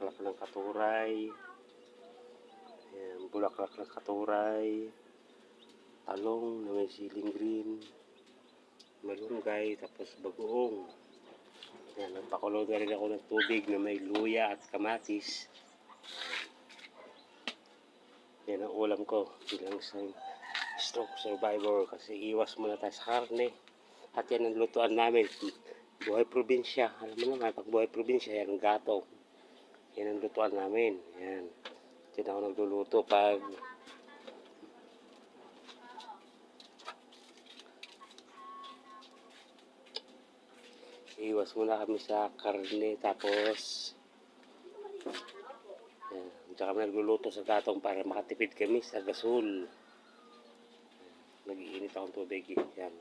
bulaklak ng katuray. Ayan, bulaklak ng katuray. Talong na may siling green. Malunggay, tapos bagoong. Ayan, nagpakulo na rin ako ng tubig na may luya at kamatis. Yan ang ulam ko bilang isang stroke survivor kasi iwas muna tayo sa karne. At yan ang lutuan namin. Buhay probinsya. Alam mo naman, pag buhay probinsya, yan ang gatong. Yan ang lutuan namin. Yan. Diyan ako nagluluto pag iwas muna kami sa karne tapos yan. Tsaka kami nagluluto sa gatong para makatipid kami sa gasol. Nag-iinit akong tubig. Yan.